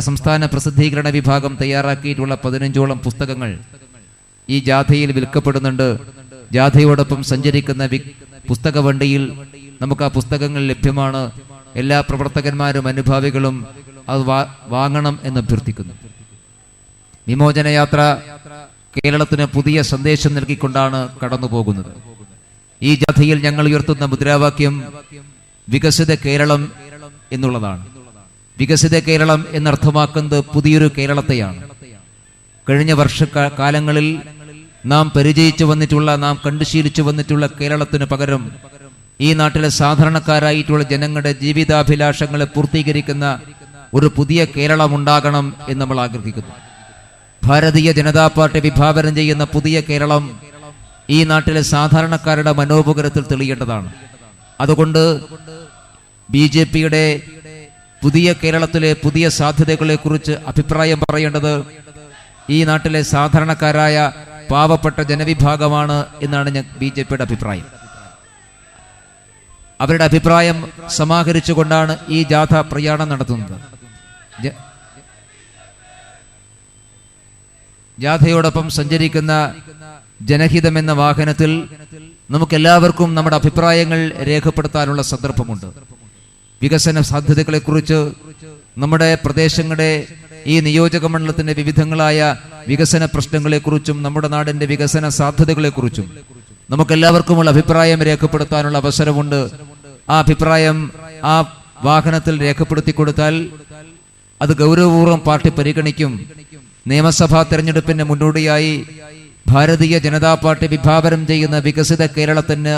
സംസ്ഥാന പ്രസിദ്ധീകരണ വിഭാഗം തയ്യാറാക്കിയിട്ടുള്ള പതിനഞ്ചോളം പുസ്തകങ്ങൾ ഈ ജാഥയിൽ വിൽക്കപ്പെടുന്നുണ്ട്. ജാഥയോടൊപ്പം സഞ്ചരിക്കുന്ന പുസ്തക വണ്ടിയിൽ നമുക്ക് ആ പുസ്തകങ്ങൾ ലഭ്യമാണ്. എല്ലാ പ്രവർത്തകന്മാരും അനുഭാവികളും അത് വാങ്ങണം എന്ന് അഭ്യർത്ഥിക്കുന്നു വിമോചന യാത്ര കേരളത്തിന് പുതിയ സന്ദേശം നൽകിക്കൊണ്ടാണ് കടന്നു പോകുന്നത് ഈ ജാഥയിൽ ഞങ്ങൾ ഉയർത്തുന്ന മുദ്രാവാക്യം വികസിത കേരളം എന്നുള്ളതാണ്. വികസിത കേരളം എന്നർത്ഥമാക്കുന്നത് പുതിയൊരു കേരളത്തെയാണ്. കഴിഞ്ഞ വർഷ കാലങ്ങളിൽ നാം പരിചയിച്ചു വന്നിട്ടുള്ള നാം കണ്ടുശീലിച്ചു വന്നിട്ടുള്ള കേരളത്തിന് പകരം ഈ നാട്ടിലെ സാധാരണക്കാരായിട്ടുള്ള ജനങ്ങളുടെ ജീവിതാഭിലാഷങ്ങളെ പൂർത്തീകരിക്കുന്ന ഒരു പുതിയ കേരളം ഉണ്ടാകണം എന്ന് നമ്മൾ ആഗ്രഹിക്കുന്നു. ഭാരതീയ ജനതാ പാർട്ടി വിഭാവനം ചെയ്യുന്ന പുതിയ കേരളം ഈ നാട്ടിലെ സാധാരണക്കാരുടെ മനോപകരത്തിൽ തെളിയേണ്ടതാണ്. അതുകൊണ്ട് ബി ജെ പിയുടെ പുതിയ കേരളത്തിലെ പുതിയ സാധ്യതകളെ കുറിച്ച് അഭിപ്രായം പറയേണ്ടത് ഈ നാട്ടിലെ സാധാരണക്കാരായ പാവപ്പെട്ട ജനവിഭാഗമാണ് എന്നാണ് ബി ജെ പിയുടെ അഭിപ്രായം. അവരുടെ അഭിപ്രായം സമാഹരിച്ചുകൊണ്ടാണ് ഈ ജാഥ പ്രയാണം നടത്തുന്നത്. ജാഥയോടൊപ്പം സഞ്ചരിക്കുന്ന ജനഹിതം എന്ന വാഹനത്തിൽ നമുക്കെല്ലാവർക്കും നമ്മുടെ അഭിപ്രായങ്ങൾ രേഖപ്പെടുത്താനുള്ള സന്ദർഭമുണ്ട്. വികസന സാധ്യതകളെക്കുറിച്ച് നമ്മുടെ പ്രദേശങ്ങളുടെ ഈ നിയോജക മണ്ഡലത്തിന്റെ വിവിധങ്ങളായ വികസന പ്രശ്നങ്ങളെക്കുറിച്ചും നമ്മുടെ നാടിന്റെ വികസന സാധ്യതകളെക്കുറിച്ചും നമുക്കെല്ലാവർക്കുമുള്ള അഭിപ്രായം രേഖപ്പെടുത്താനുള്ള അവസരമുണ്ട്. ആ അഭിപ്രായം ആ വാഹനത്തിൽ രേഖപ്പെടുത്തി കൊടുത്താൽ അത് ഗൗരവപൂർവം പാർട്ടി പരിഗണിക്കും. നിയമസഭാ തെരഞ്ഞെടുപ്പിന് മുന്നോടിയായി ഭാരതീയ ജനതാ പാർട്ടി വിഭാവനം ചെയ്യുന്ന വികസിത കേരളത്തിന്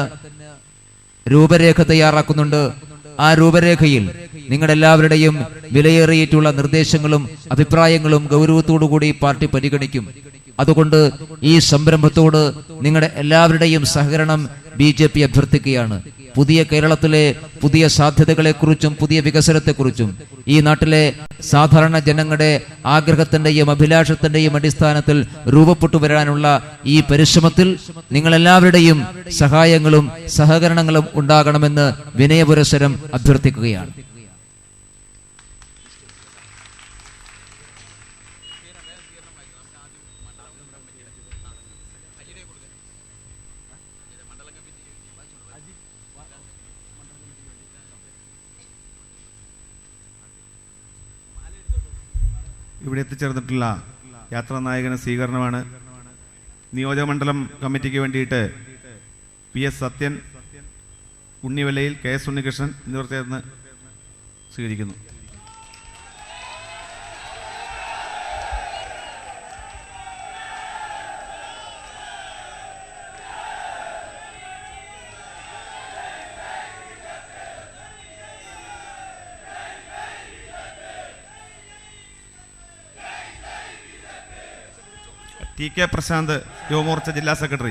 രൂപരേഖ തയ്യാറാക്കുന്നുണ്ട്. ആ രൂപരേഖയിൽ നിങ്ങളെല്ലാവരുടെയും വിലയേറിയിട്ടുള്ള നിർദ്ദേശങ്ങളും അഭിപ്രായങ്ങളും ഗൗരവത്തോടുകൂടി പാർട്ടി പരിഗണിക്കും. അതുകൊണ്ട് ഈ സംരംഭത്തോട് നിങ്ങളുടെ എല്ലാവരുടെയും സഹകരണം ബി അഭ്യർത്ഥിക്കുകയാണ്. പുതിയ കേരളത്തിലെ പുതിയ സാധ്യതകളെക്കുറിച്ചും പുതിയ വികസനത്തെക്കുറിച്ചും ഈ നാട്ടിലെ സാധാരണ ജനങ്ങളുടെ ആഗ്രഹത്തിന്റെയും അഭിലാഷത്തിന്റെയും അടിസ്ഥാനത്തിൽ രൂപപ്പെട്ടു വരാനുള്ള ഈ പരിശ്രമത്തിൽ നിങ്ങളെല്ലാവരുടെയും സഹായങ്ങളും സഹകരണങ്ങളും ഉണ്ടാകണമെന്ന് വിനയപുരസരം അഭ്യർത്ഥിക്കുകയാണ്. ഇവിടെ എത്തിച്ചേർന്നിട്ടുള്ള യാത്രാ നായകന് സ്വീകരണമാണ്. നിയോജകമണ്ഡലം കമ്മിറ്റിക്ക് വേണ്ടിയിട്ട് പി എസ് സത്യൻ ഉണ്ണിവലയിൽ കെ എസ് ഉണ്ണികൃഷ്ണൻ എന്നിവർ ചേർന്ന് സ്വീകരിക്കുന്നു. ടി കെ പ്രശാന്ത് യുവമോർച്ച ജില്ലാ സെക്രട്ടറി.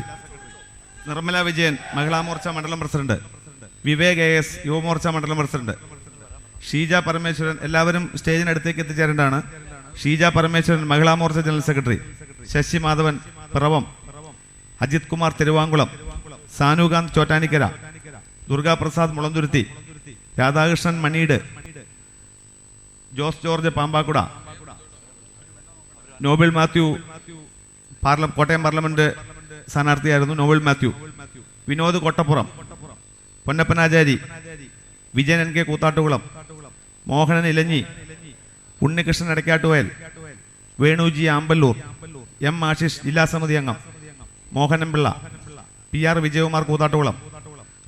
നിർമ്മല വിജയൻ മഹിളാ മോർച്ച മണ്ഡലം president. Vivek A S Yuvamorcha മണ്ഡലം പ്രസിഡന്റ്. ഷീജ പരമേശ്വരൻ എല്ലാവരും സ്റ്റേജിനടുത്തേക്ക് എത്തിച്ചേരേണ്ടതാണ്. Sheeja Parameswaran Mahila Morcha general secretary. Sasi Madhavan Piravom. Ajith Kumar Thiruvankulam. Sanukanth Chottanikkara. Durgaprasad Mulanthuruthy. Radhakrishnan Maneed. Jose George Pampakuda. Noble Mathew പാർല Kottayam parliament സ്ഥാനാർത്ഥിയായിരുന്നു Noble Mathew. Vinod Kottappuram Ponnappanachari Vijayan N K Koothattukulam Mohanan Elanji Unnikrishnan Edakkattuvayal Venuji Amballoor M Ashish ജില്ലാ സമിതി അംഗം Mohanan Pillai P R Vijayakumar Koothattukulam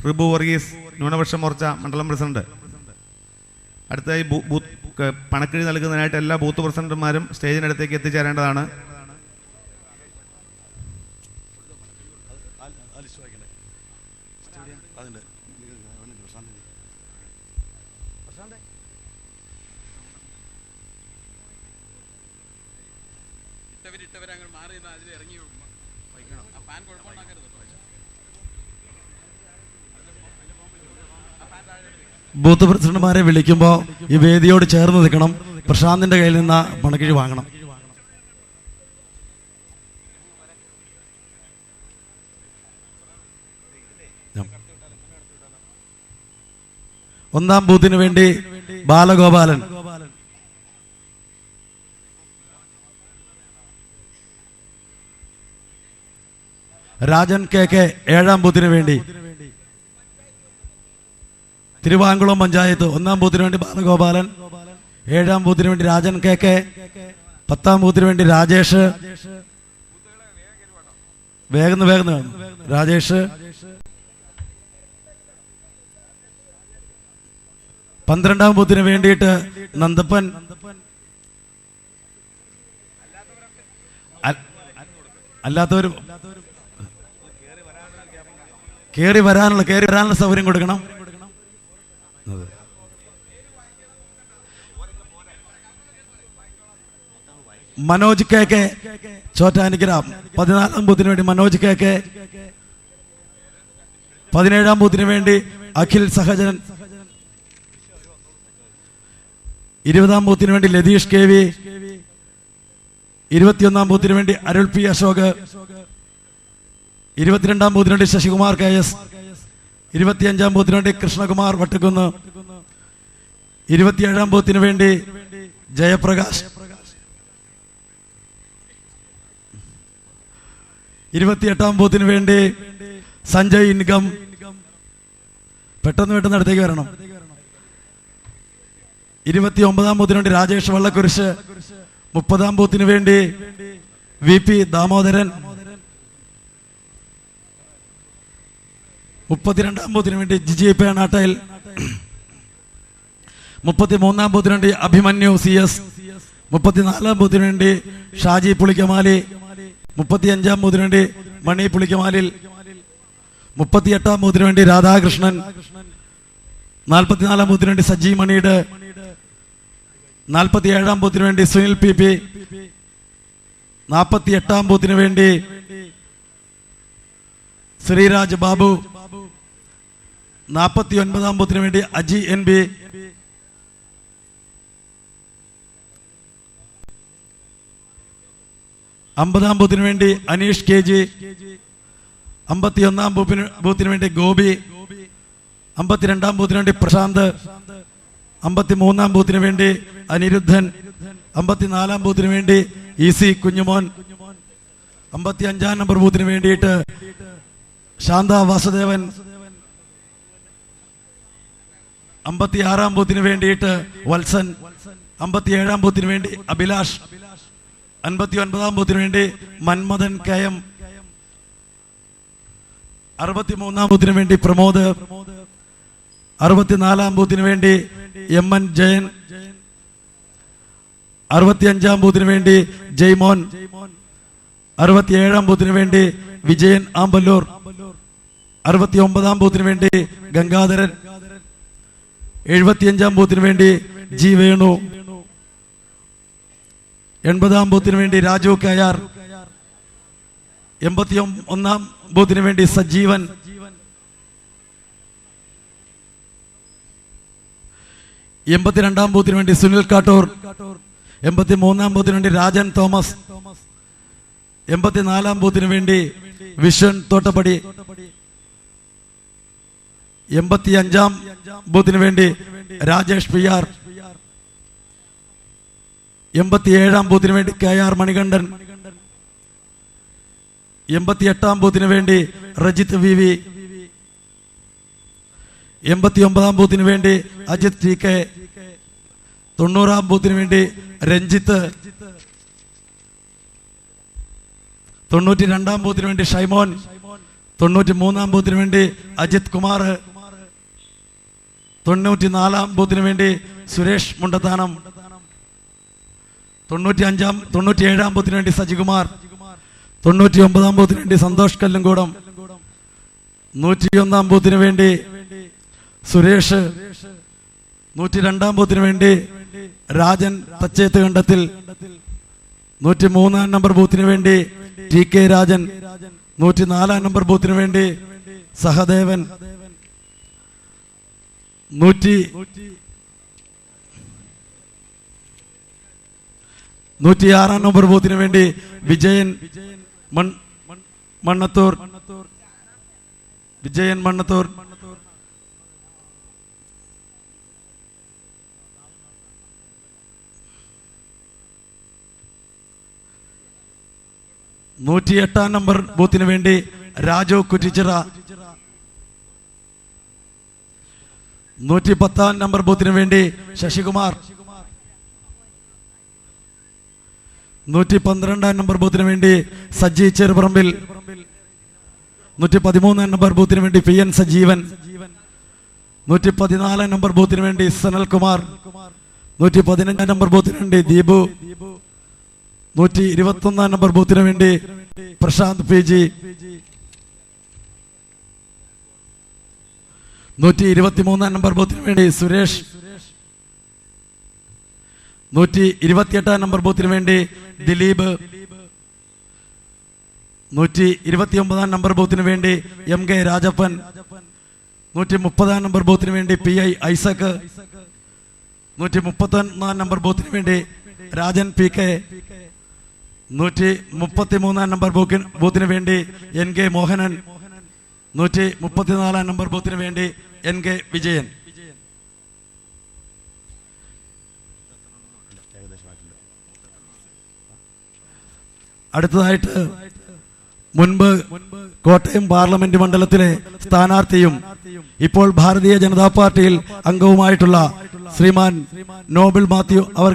Ribu Varghese ന്യൂനപക്ഷ മോർച്ച മണ്ഡലം president. അടുത്തായി പണക്കിഴി നൽകുന്നതിനായിട്ട് എല്ലാ ബൂത്ത് പ്രസിഡന്റുമാരും സ്റ്റേജിനടുത്തേക്ക് എത്തിച്ചേരേണ്ടതാണ്. ഇട്ടവരിട്ടവരങ്ങ് മാറി നിന്ന് അതിൽ ഇറങ്ങി വയ്ക്കണം ആ ഫാൻ കുഴപ്പമുണ്ടാക്കരുത് ബൂത്ത് പ്രസിഡന്റുമാരെ വിളിക്കുമ്പോൾ ഈ വേദിയോട് ചേർന്ന് നിൽക്കണം. പ്രശാന്തിന്റെ കയ്യിൽ നിന്ന് പണക്കിഴി വാങ്ങണം. ഒന്നാം ബൂത്തിന് വേണ്ടി ബാലഗോപാലൻ രാജൻ കെ കെ ഏഴാം ബൂത്തിന് വേണ്ടി. തിരുവാങ്കുളം പഞ്ചായത്ത് ഒന്നാം ബൂത്തിന് വേണ്ടി ബാലഗോപാലൻ. ഏഴാം ബൂത്തിന് വേണ്ടി രാജൻ കെ കെ. പത്താം ബൂത്തിന് വേണ്ടി രാജേഷ്. വേഗം വേഗം. രാജേഷ്. പന്ത്രണ്ടാം ബൂത്തിന് വേണ്ടിയിട്ട് നന്ദപ്പൻ. അ- കേറി വരാനുള്ള കേറി വരാനുള്ള സൗകര്യം കൊടുക്കണം. Manoj K K Chottanikkara. പതിനാലാം ബൂത്തിന് വേണ്ടി മനോജ് കെ കെ. പതിനേഴാം ബൂത്തിന് വേണ്ടി അഖിൽ സഹജൻ ഇരുപതാം ബൂത്തിന് വേണ്ടി ലതീഷ് കെ വി. ഇരുപത്തിയൊന്നാം ബൂത്തിന് വേണ്ടി അരുൾ പി അശോക്. ഇരുപത്തിരണ്ടാം ബൂത്തിനുണ്ട് ശശികുമാർ കെ എസ് ഇരുപത്തിയഞ്ചാം ബൂത്തിന് വേണ്ടി കൃഷ്ണകുമാർ വട്ടക്കുന്ന് ഇരുപത്തിയേഴാം ബൂത്തിന് വേണ്ടി ജയപ്രകാശ് ഇരുപത്തിയെട്ടാം ബൂത്തിന് വേണ്ടി സഞ്ജയ് ഇൻകം. പെട്ടെന്ന് പെട്ടെന്ന് അടുത്തേക്ക് വരണം. ഇരുപത്തി ഒമ്പതാം ബൂത്തിന് വേണ്ടി രാജേഷ് വള്ളക്കുരിശ് മുപ്പതാം ബൂത്തിന് വേണ്ടി വി പി ദാമോദരൻ മുപ്പത്തിരണ്ടാം ബൂത്തിന് വേണ്ടി ജിജി പേണാട്ടയിൽ മുപ്പത്തി മൂന്നാം ബൂത്തിന് വേണ്ടി അഭിമന്യു സി എസ്. മുപ്പത്തിനാലാം ബൂത്തിന് വേണ്ടി ഷാജി പുളിക്കമാലി. മുപ്പത്തി അഞ്ചാം ബൂത്തിന് വേണ്ടി മണി പുളിക്കമാലിൽ. മുപ്പത്തി എട്ടാം ബൂത്തിന് വേണ്ടി രാധാകൃഷ്ണൻ. നാൽപ്പത്തിനാലാം ബൂത്തിന് വേണ്ടി സജി മണിയുടെ. നാൽപ്പത്തി ഏഴാം ബൂത്തിന് വേണ്ടി സുനിൽ പി പി. നാൽപ്പത്തി എട്ടാം ബൂത്തിന് വേണ്ടി ശ്രീരാജ് ബാബു. നാൽപ്പത്തി ഒൻപതാം പത്തിന് വേണ്ടി അജി എൻ ബി. അമ്പതാം ബൂത്തിന് വേണ്ടി അനീഷ് കെ ജി. അമ്പത്തി ഒന്നാം ബൂത്തിന് ബൂത്തിന് വേണ്ടി ഗോപി. അമ്പത്തിരണ്ടാം ബൂത്തിന് വേണ്ടി പ്രശാന്ത്. അമ്പത്തി മൂന്നാം ബൂത്തിന് വേണ്ടി അനിരുദ്ധൻ. അമ്പത്തിനാലാം ബൂത്തിന് വേണ്ടി ഇ സി കുഞ്ഞുമോൻ. അമ്പത്തി അഞ്ചാം നമ്പർ ബൂത്തിന് വേണ്ടിയിട്ട് ശാന്ത വാസുദേവൻ. അമ്പത്തി ആറാം ബൂത്തിന് വേണ്ടിയിട്ട് വത്സൻ അമ്പത്തി ഏഴാം ബൂത്തിന് വേണ്ടി അഭിലാഷ് അൻപത്തി ഒൻപതാം ബൂത്തിന് വേണ്ടി മന്മദൻ കെ എം അറുപത്തി മൂന്നാം ബൂത്തിന് വേണ്ടി പ്രമോദ് അറുപത്തിനാലാം ബൂത്തിന് വേണ്ടി എം എൻ ജയൻ അറുപത്തിയഞ്ചാം ബൂത്തിന് വേണ്ടി ജയ്മോൻ അറുപത്തിയേഴാം ബൂത്തിന് വേണ്ടി വിജയൻ ആമ്പല്ലൂർ അറുപത്തി ഒമ്പതാം ബൂത്തിന് വേണ്ടി ഗംഗാധരൻ എഴുപത്തിയഞ്ചാം ബൂത്തിന് വേണ്ടി ജി വേണു. എൺപതാം ബൂത്തിന് വേണ്ടി രാജു കയാർ. എൺപത്തി ഒന്നാം ബൂത്തിന് വേണ്ടി സജീവൻ. എൺപത്തിരണ്ടാം ബൂത്തിന് വേണ്ടി സുനിൽ കാട്ടൂർ. എൺപത്തി മൂന്നാം ബൂത്തിന് വേണ്ടി രാജൻ തോമസ്. എൺപത്തിനാലാം ബൂത്തിന് വേണ്ടി വിഷൻ തോട്ടപ്പടി. എൺപത്തി അഞ്ചാം ബൂത്തിന് വേണ്ടി രാജേഷ് പി ആർ. എൺപത്തി ഏഴാം ബൂത്തിന് വേണ്ടി കെ ആർ മണികണ്ഠൻ. എൺപത്തി എട്ടാം ബൂത്തിന് വേണ്ടി റജിത് വി വി. എൺപത്തി ഒമ്പതാം ബൂത്തിന് വേണ്ടി അജിത് ടി കെ. തൊണ്ണൂറാം ബൂത്തിന് വേണ്ടി രഞ്ജിത്ത്. തൊണ്ണൂറ്റി രണ്ടാം ബൂത്തിന് വേണ്ടി ഷൈമോൻ. തൊണ്ണൂറ്റി മൂന്നാം ബൂത്തിന് വേണ്ടി അജിത് കുമാർ. തൊണ്ണൂറ്റി നാലാം ബൂത്തിന് വേണ്ടി സുരേഷ് മുണ്ടത്താനം. തൊണ്ണൂറ്റി അഞ്ചാം തൊണ്ണൂറ്റി ഏഴാം ബൂത്തിന് വേണ്ടി സജികുമാർ. തൊണ്ണൂറ്റി ഒമ്പതാം ബൂത്തിന് വേണ്ടി സന്തോഷ് കല്ലുംകൂടം. നൂറ്റിയൊന്നാം ബൂത്തിന് വേണ്ടി സുരേഷ്. നൂറ്റി രണ്ടാം ബൂത്തിന് വേണ്ടി രാജൻ തച്ചേത്ത് കണ്ടത്തിൽ. നൂറ്റി മൂന്നാം നമ്പർ ബൂത്തിന് വേണ്ടി ടി കെ രാജൻ. നൂറ്റി നാലാം നമ്പർ ബൂത്തിന് വേണ്ടി സഹദേവൻ. നൂറ്റി നൂറ്റി ആറാം നമ്പർ ബൂത്തിന് വേണ്ടി വിജയൻ മണ്ണത്തൂർ. വിജയൻ മണ്ണത്തൂർ. നൂറ്റി എട്ടാം നമ്പർ ബൂത്തിന് വേണ്ടി രാജു കുറ്റിച്ചിറ. നൂറ്റി പത്താം നമ്പർ ബൂത്തിന് വേണ്ടി ശശികുമാർ. നൂറ്റി പന്ത്രണ്ടാം നമ്പർ ബൂത്തിന് വേണ്ടി സജ്ജി ചെറുപറമ്പിൽ. നൂറ്റി പതിമൂന്നാം നമ്പർ ബൂത്തിന് വേണ്ടി പി എൻ സജീവൻ. നൂറ്റി പതിനാലാം നമ്പർ ബൂത്തിന് വേണ്ടി സനൽകുമാർ. നൂറ്റി പതിനഞ്ചാം നമ്പർ ബൂത്തിന് വേണ്ടി ദീപു. നൂറ്റി ഇരുപത്തി ഒന്നാം നമ്പർ ബൂത്തിന് വേണ്ടി പ്രശാന്ത് പി ജി. നൂറ്റി ഇരുപത്തി മൂന്നാം നമ്പർ ബൂത്തിന് വേണ്ടി സുരേഷ്. നൂറ്റി ഇരുപത്തിയെട്ടാം നമ്പർ ബൂത്തിന് വേണ്ടി ദിലീപ്. നൂറ്റി ഇരുപത്തി ഒമ്പതാം നമ്പർ ബൂത്തിന് വേണ്ടി എം കെ രാജപ്പൻ. നൂറ്റി മുപ്പതാം നമ്പർ ബൂത്തിന് വേണ്ടി പി ഐ ഐസക്. നൂറ്റി മുപ്പത്തൊന്നാം നമ്പർ ബൂത്തിന് വേണ്ടി രാജൻ പി കെ. നൂറ്റി മുപ്പത്തി മൂന്നാം നമ്പർ ബൂക്കിൻ- ബൂത്തിന് വേണ്ടി എൻ കെ മോഹനൻ. നൂറ്റി മുപ്പത്തിനാലാം നമ്പർ ബൂത്തിന് വേണ്ടി എൻ കെ വിജയൻ. അടുത്തതായിട്ട് മുൻപ് കോട്ടയം പാർലമെന്റ് മണ്ഡലത്തിലെ സ്ഥാനാർത്ഥിയും ഇപ്പോൾ ഭാരതീയ ജനതാ പാർട്ടിയിൽ അംഗവുമായിട്ടുള്ള ശ്രീമാൻ നോബിൾ മാത്യു അവർ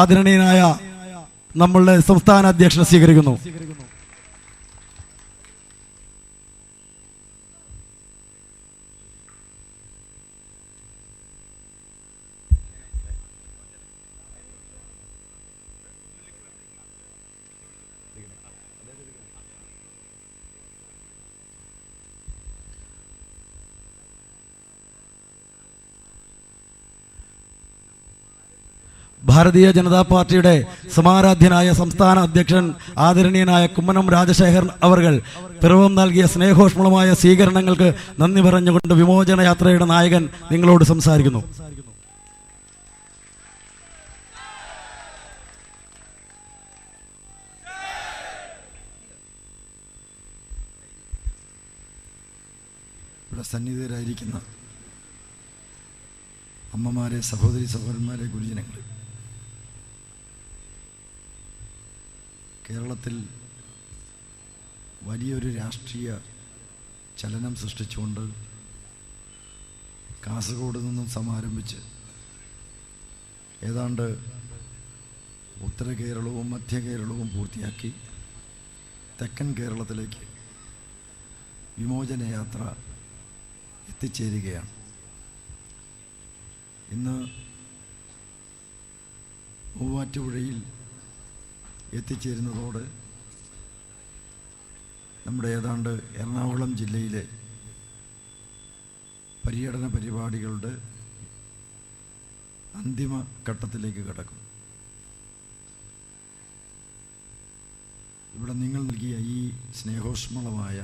ആദരണീയനായ നമ്മളുടെ സംസ്ഥാന അധ്യക്ഷനെ സ്വീകരിക്കുന്നു. ഭാരതീയ ജനതാ പാർട്ടിയുടെ സമാരാധ്യനായ സംസ്ഥാന അധ്യക്ഷൻ ആദരണീയനായ കുമ്മനം രാജശേഖരൻ അവർകൾ പിറവം നൽകിയ സ്നേഹോഷ്മളമായ സ്വീകരണങ്ങൾക്ക് നന്ദി പറഞ്ഞുകൊണ്ട് വിമോചന യാത്രയുടെ നായകൻ നിങ്ങളോട് സംസാരിക്കുന്നു. ഇവിടെ സന്നിഹിതരായിരിക്കുന്ന അമ്മമാരെ സഹോദരി സഹോദരന്മാരെ ഗുരുജനങ്ങൾ കേരളത്തിൽ വലിയൊരു രാഷ്ട്രീയ ചലനം സൃഷ്ടിച്ചുകൊണ്ട് കാസർഗോഡ് നിന്നും സമാരംഭിച്ച് ഏതാണ്ട് ഉത്തര കേരളവും മധ്യ കേരളവും പൂർത്തിയാക്കി തെക്കൻ കേരളത്തിലേക്ക് വിമോചന യാത്ര എത്തിച്ചേരുകയാണ്. ഇന്ന് മൂവാറ്റുപുഴയിൽ എത്തിച്ചേരുന്നതോടെ നമ്മുടെ ഏതാണ്ട് എറണാകുളം ജില്ലയിലെ പര്യടന പരിപാടികളുടെ അന്തിമ ഘട്ടത്തിലേക്ക് കടക്കും. ഇവിടെ നിങ്ങൾ നൽകിയ ഈ സ്നേഹോഷ്മളമായ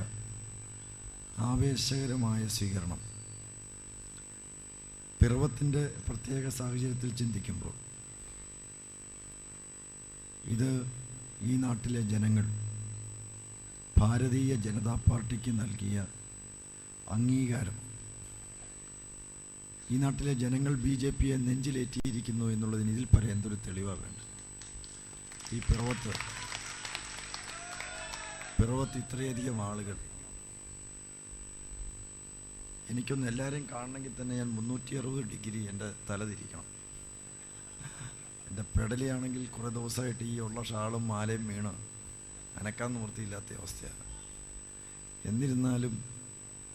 ആവേശകരമായ സ്വീകരണം പിറവത്തിന്റെ പ്രത്യേക സാഹചര്യത്തിൽ ചിന്തിക്കുമ്പോൾ ഇത് ഈ നാട്ടിലെ ജനങ്ങൾ ഭാരതീയ ജനതാ പാർട്ടിക്ക് നൽകിയ അംഗീകാരം. ഈ നാട്ടിലെ ജനങ്ങൾ ബി ജെ പിയെ നെഞ്ചിലേറ്റിയിരിക്കുന്നു എന്നുള്ളതിന് ഇതിൽ പറയാൻ എന്തൊരു തെളിവാണ് വേണ്ടത്. ഈ പിറവത്ത് പിറവത്ത് ഇത്രയധികം ആളുകൾ. എനിക്കൊന്ന് എല്ലാവരെയും കാണണമെങ്കിൽ തന്നെ ഞാൻ മുന്നൂറ്റി അറുപത് ഡിഗ്രി എന്റെ തല തിരിക്കണം. എന്റെ പെടലിയാണെങ്കിൽ കുറേ ദിവസമായിട്ട് ഈ ഉള്ള ഷാളും മാലയും വീണ് അനക്കാൻ നിവൃത്തിയില്ലാത്ത അവസ്ഥയാണ്. എന്നിരുന്നാലും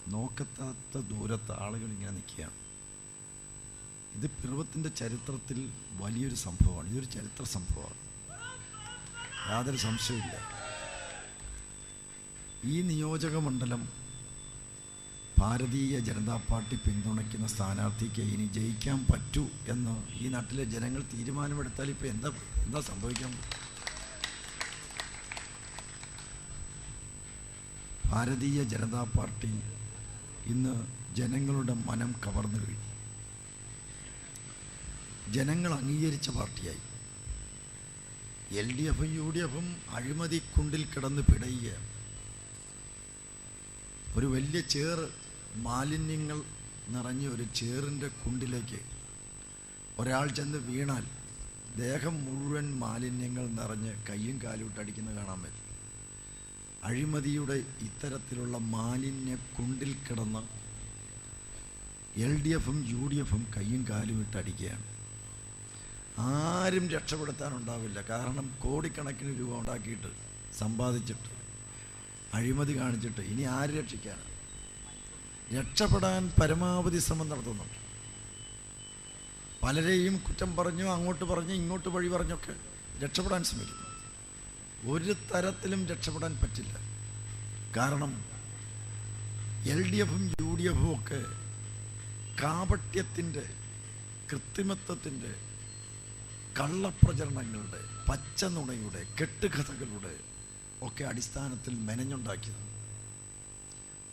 നോക്കത്താത്ത ദൂരത്ത് ആളുകൾ ഇങ്ങനെ നിൽക്കുകയാണ്. ഇത് പിറവത്തിന്റെ ചരിത്രത്തിൽ വലിയൊരു സംഭവമാണ്. ഇതൊരു ചരിത്ര സംഭവമാണ്. യാതൊരു സംശയമില്ല ഈ നിയോജക മണ്ഡലം ഭാരതീയ ജനതാ പാർട്ടി പിന്തുണയ്ക്കുന്ന സ്ഥാനാർത്ഥിക്ക് ഇനി ജയിക്കാൻ പറ്റൂ എന്ന് ഈ നാട്ടിലെ ജനങ്ങൾ തീരുമാനമെടുത്താൽ ഇപ്പോൾ എന്താ എന്താ സംഭവിക്കാൻ ഭാരതീയ ജനതാ പാർട്ടി ഇന്ന് ജനങ്ങളുടെ മനം കവർന്നു കഴിഞ്ഞു. ജനങ്ങൾ അംഗീകരിച്ച പാർട്ടിയായി. എൽ ഡി എഫും യു ഡി എഫും അഴിമതി കുണ്ടിൽ കിടന്ന് പിടയുകയാണ്. ഒരു വലിയ ചേറ് മാലിന്യങ്ങൾ നിറഞ്ഞ ഒരു ചേറിന്റെ കുണ്ടിലേക്ക് ഒരാൾ ചെന്ന് വീണാൽ ദേഹം മുഴുവൻ മാലിന്യങ്ങൾ നിറഞ്ഞ് കയ്യും കാലും ഇട്ടടിക്കുന്നത് കാണാൻ പറ്റും. അഴിമതിയുടെ ഇത്തരത്തിലുള്ള മാലിന്യ കുണ്ടിൽ കിടന്ന് എൽ ഡി എഫും യു ഡി എഫും കയ്യും കാലും ഇട്ടടിക്കുകയാണ് ആരും രക്ഷപ്പെടുത്താനുണ്ടാവില്ല. കാരണം കോടിക്കണക്കിന് രൂപ ഉണ്ടാക്കിയിട്ട് സമ്പാദിച്ചിട്ട് അഴിമതി കാണിച്ചിട്ട് ഇനി ആര് രക്ഷിക്കാനാണ് രക്ഷപ്പെടാൻ പരമാവധി ശ്രമം നടത്തുന്നുണ്ട്. പലരെയും കുറ്റം പറഞ്ഞു അങ്ങോട്ട് പറഞ്ഞു ഇങ്ങോട്ട് വഴി പറഞ്ഞൊക്കെ രക്ഷപ്പെടാൻ ശ്രമിക്കുന്നു. ഒരു തരത്തിലും രക്ഷപ്പെടാൻ പറ്റില്ല. കാരണം എൽ ഡി എഫും യു ഡി എഫും ഒക്കെ കാപട്യത്തിന്റെ കൃത്രിമത്വത്തിന്റെ കള്ളപ്രചരണങ്ങളുടെ പച്ചനുണയുടെ കെട്ടുകഥകളുടെ ഒക്കെ അടിസ്ഥാനത്തിൽ മെനഞ്ഞുണ്ടാക്കിയത്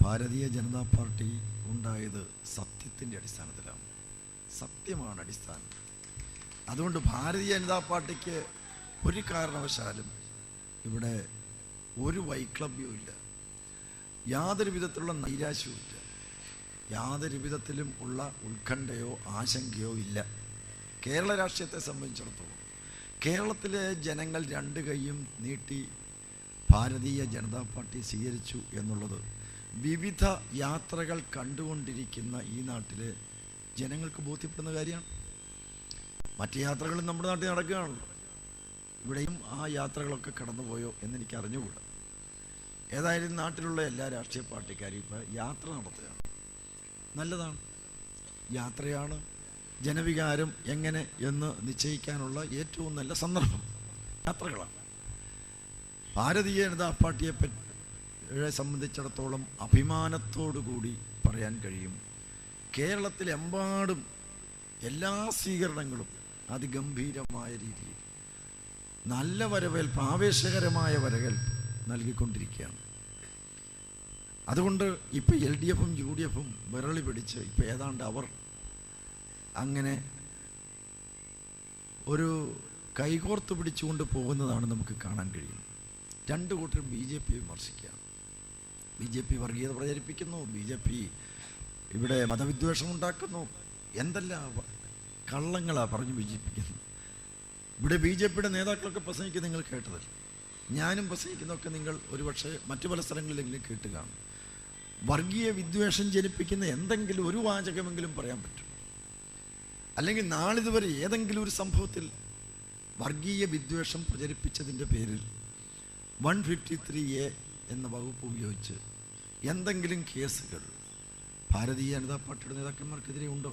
ഭാരതീയ ജനതാ പാർട്ടി ഉണ്ടായത് സത്യത്തിന്റെ അടിസ്ഥാനത്തിലാണ്. സത്യമാണ് അടിസ്ഥാനം. അതുകൊണ്ട് ഭാരതീയ ജനതാ പാർട്ടിക്ക് ഒരു കാരണവശാലും ഇവിടെ ഒരു വൈക്ലബ്യവും ഇല്ല. യാതൊരു വിധത്തിലുള്ള നൈരാശ്യവും ഇല്ല. യാതൊരു വിധത്തിലും ഉള്ള ഉത്കണ്ഠയോ ആശങ്കയോ ഇല്ല. കേരള രാഷ്ട്രീയത്തെ സംബന്ധിച്ചിടത്തോളം കേരളത്തിലെ ജനങ്ങൾ രണ്ട് കൈയും നീട്ടി ഭാരതീയ ജനതാ പാർട്ടി സ്വീകരിച്ചു എന്നുള്ളത് വിവിധ യാത്രകൾ കണ്ടുകൊണ്ടിരിക്കുന്ന ഈ നാട്ടിലെ ജനങ്ങൾക്ക് ബോധ്യപ്പെടുന്ന കാര്യമാണ്. മറ്റ് യാത്രകളും നമ്മുടെ നാട്ടിൽ നടക്കുകയാണല്ലോ. ഇവിടെയും ആ യാത്രകളൊക്കെ കടന്നുപോയോ എന്നെനിക്ക് അറിഞ്ഞുകൂടാ. ഏതായാലും നാട്ടിലുള്ള എല്ലാ രാഷ്ട്രീയ പാർട്ടിക്കാരും ഇപ്പോൾ യാത്ര നടത്തുകയാണ്. നല്ലതാണ്. യാത്രയാണ് ജനവികാരം എങ്ങനെ എന്ന് നിശ്ചയിക്കാനുള്ള ഏറ്റവും നല്ല സന്ദർഭം. യാത്രകളാണ്. ഭാരതീയ ജനതാ പാർട്ടിയെ പറ്റിയെ സംബന്ധിച്ചിടത്തോളം അഭിമാനത്തോടു കൂടി പറയാൻ കഴിയും. കേരളത്തിലെമ്പാടും എല്ലാ സ്വീകരണങ്ങളും അതിഗംഭീരമായ രീതിയിൽ നല്ല വരവേൽപ്പ് ആവേശകരമായ വരവേൽപ്പ് നൽകിക്കൊണ്ടിരിക്കുകയാണ്. അതുകൊണ്ട് ഇപ്പോൾ എൽ ഡി എഫും യു ഡി എഫും വിരളി പിടിച്ച് ഇപ്പോൾ ഏതാണ്ട് അവർ അങ്ങനെ ഒരു കൈകോർത്ത് പിടിച്ചുകൊണ്ട് പോകുന്നതാണ് നമുക്ക് കാണാൻ കഴിയുന്നത്. രണ്ട് കൂട്ടരും ബി ജെ പി വിമർശിക്കുകയാണ്. ബി ജെ പി വർഗീയത പ്രചരിപ്പിക്കുന്നു ബി ജെ പി ഇവിടെ മതവിദ്വേഷം ഉണ്ടാക്കുന്നു. എന്തെല്ലാം കള്ളങ്ങളാണ് പറഞ്ഞ് വിജയിപ്പിക്കുന്നു ഇവിടെ ബി ജെ പിയുടെ നേതാക്കളൊക്കെ പ്രസംഗിക്കുന്നത് നിങ്ങൾ കേട്ടതല്ല? ഞാനും പ്രസംഗിക്കുന്നതൊക്കെ നിങ്ങൾ ഒരുപക്ഷെ മറ്റു പല സ്ഥലങ്ങളിലെങ്കിലും കേട്ട് കാണും. വർഗീയ വിദ്വേഷം ജനിപ്പിക്കുന്ന എന്തെങ്കിലും ഒരു വാചകമെങ്കിലും പറയാൻ പറ്റും. അല്ലെങ്കിൽ നാളിതുവരെ ഏതെങ്കിലും ഒരു സംഭവത്തിൽ വർഗീയ വിദ്വേഷം പ്രചരിപ്പിച്ചതിന്റെ പേരിൽ വൺ ഫിഫ്റ്റി ത്രീ എ എന്ന വകുപ്പ് ഉപയോഗിച്ച് എന്തെങ്കിലും കേസുകൾ ഭാരതീയ ജനതാ പാർട്ടിയുടെ നേതാക്കന്മാർക്കെതിരെ ഉണ്ടോ?